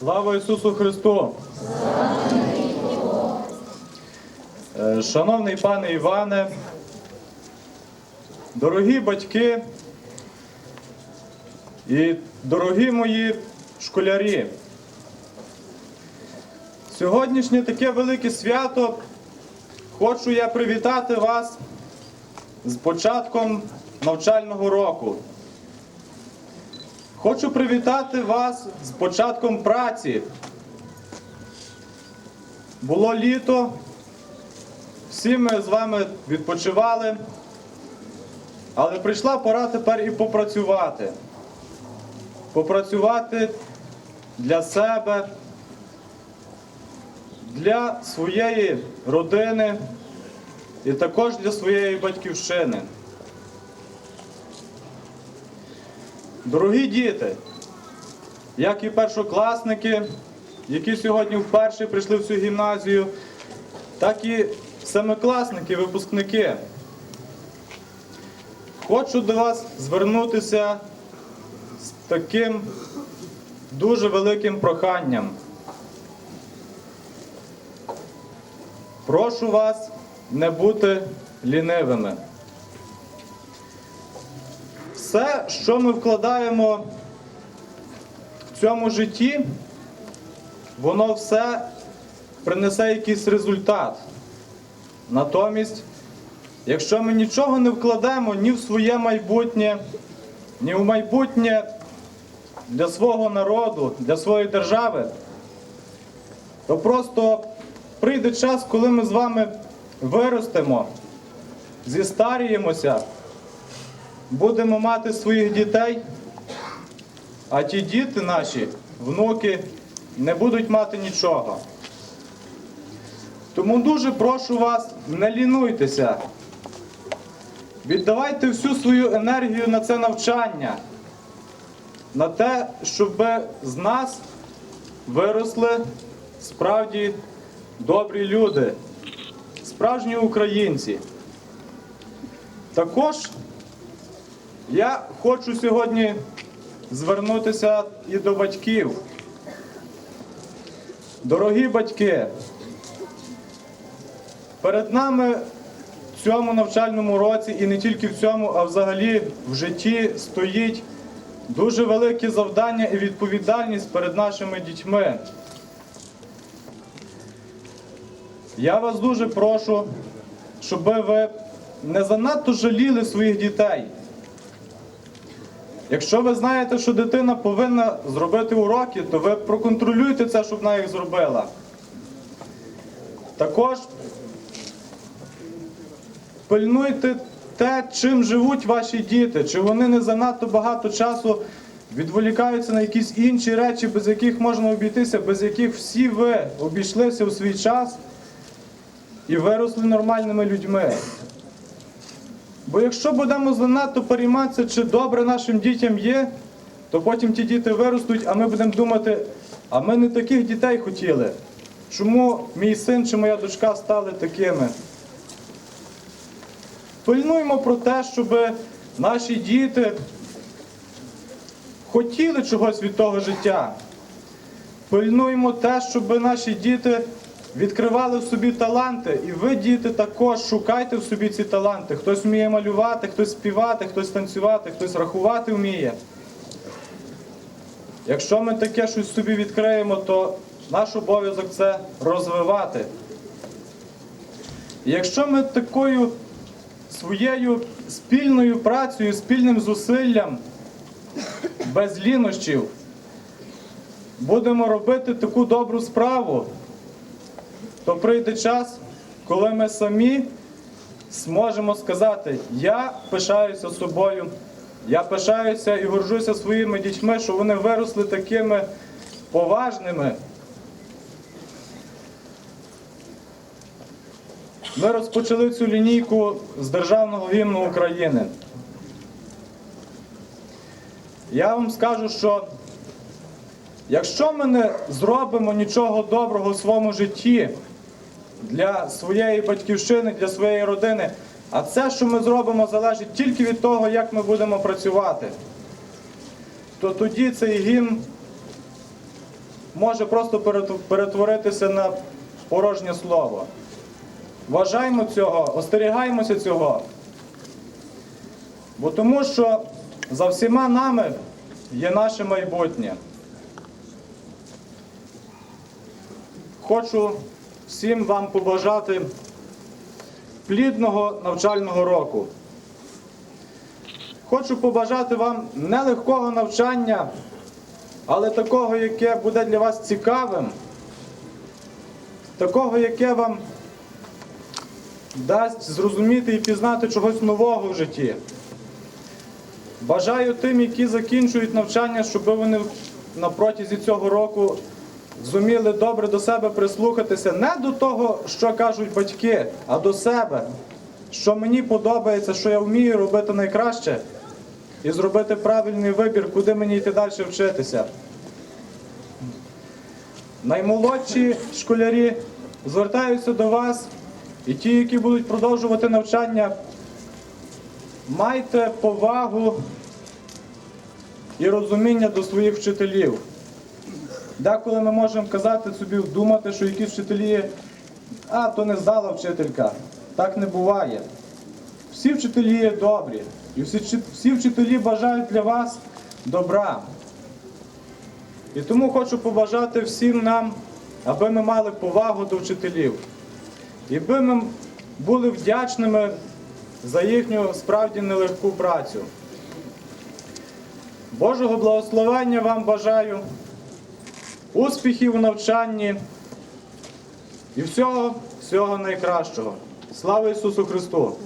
Слава Ісусу Христу! Е, Шановний пане Іване, дорогі батьки і дорогі мої школярі, сьогоднішнє таке велике свято хочу я привітати вас з початком навчального року. Хочу привітати вас з початком праці. Було літо, всі ми з вами відпочивали, але прийшла пора тепер і попрацювати. Попрацювати для себе, для своєї родини і також для своєї батьківщини. Дорогі діти, як і першокласники, які сьогодні вперше прийшли в цю гімназію, так і семикласники, випускники. Хочу до вас звернутися з таким дуже великим проханням. Прошу вас не бути лінивими. Все, що ми вкладаємо в цьому житті, воно все принесе якийсь результат. Натомість, якщо ми нічого не вкладемо ні в своє майбутнє, ні в майбутнє для свого народу, для своєї держави, то просто прийде час, коли ми з вами виростемо, зістаріємося будемо мати своїх дітей, а ті діти наші, внуки, не будуть мати нічого. Тому дуже прошу вас, не лінуйтеся. Віддавайте всю свою енергію на це навчання, на те, щоб з нас виросли справді добрі люди, справжні українці. Також я хочу сьогодні звернутися і до батьків. Дорогі батьки, перед нами в цьому навчальному році і не тільки в цьому, а взагалі в житті стоїть дуже велике завдання і відповідальність перед нашими дітьми. Я вас дуже прошу, щоб ви не занадто жаліли своїх дітей. Якщо ви знаєте, що дитина повинна зробити уроки, то ви проконтролюйте це, щоб вона їх зробила. Також пильнуйте те, чим живуть ваші діти, чи вони не занадто багато часу відволікаються на якісь інші речі, без яких можна обійтися, без яких всі ви обійшлися у свій час і виросли нормальними людьми. Бо якщо будемо занадто перейматися, чи добре нашим дітям є, то потім ті діти виростуть, а ми будемо думати, а ми не таких дітей хотіли. Чому мій син чи моя дочка стали такими? Пильнуємо про те, щоб наші діти хотіли чогось від того життя. Пильнуємо те, щоб наші діти відкривали в собі таланти. І ви, діти, також шукайте в собі ці таланти. Хтось вміє малювати, хтось співати, хтось танцювати, хтось рахувати вміє. Якщо ми таке щось собі відкриємо, то наш обов'язок це розвивати. І якщо ми такою своєю спільною працею, спільним зусиллям, без лінощів, будемо робити таку добру справу, то прийде час, коли ми самі зможемо сказати, я пишаюся собою, я пишаюся і горжуся своїми дітьми, що вони виросли такими поважними. Ми розпочали цю лінійку з Державного гімну України. Я вам скажу, що якщо ми не зробимо нічого доброго в своєму житті для своєї батьківщини, для своєї родини, а це, що ми зробимо, залежить тільки від того, як ми будемо працювати, то тоді цей гімн може просто перетворитися на порожнє слово. Вважаємо цього, остерігаємося цього. Бо тому що за всіма нами є наше майбутнє. Хочу всім вам побажати плідного навчального року. Хочу побажати вам нелегкого навчання, але такого, яке буде для вас цікавим, такого, яке вам дасть зрозуміти і пізнати чогось нового в житті. Бажаю тим, які закінчують навчання, щоб вони на протязі цього року зуміли добре до себе прислухатися не до того, що кажуть батьки, а до себе, що мені подобається, що я вмію робити найкраще, і зробити правильний вибір, куди мені йти далі вчитися. Наймолодші школярі звертаються до вас, і ті, які будуть продовжувати навчання, майте повагу і розуміння до своїх вчителів. Деколи ми можемо казати собі, думати, що якісь вчителі, а то не здала вчителька. Так не буває. Всі вчителі є добрі, і всі, всі вчителі бажають для вас добра. І тому хочу побажати всім нам, аби ми мали повагу до вчителів. І би ми були вдячними за їхню справді нелегку працю. Божого благословення вам бажаю, успіхів у навчанні і всього, всього найкращого. Слава Ісусу Христу!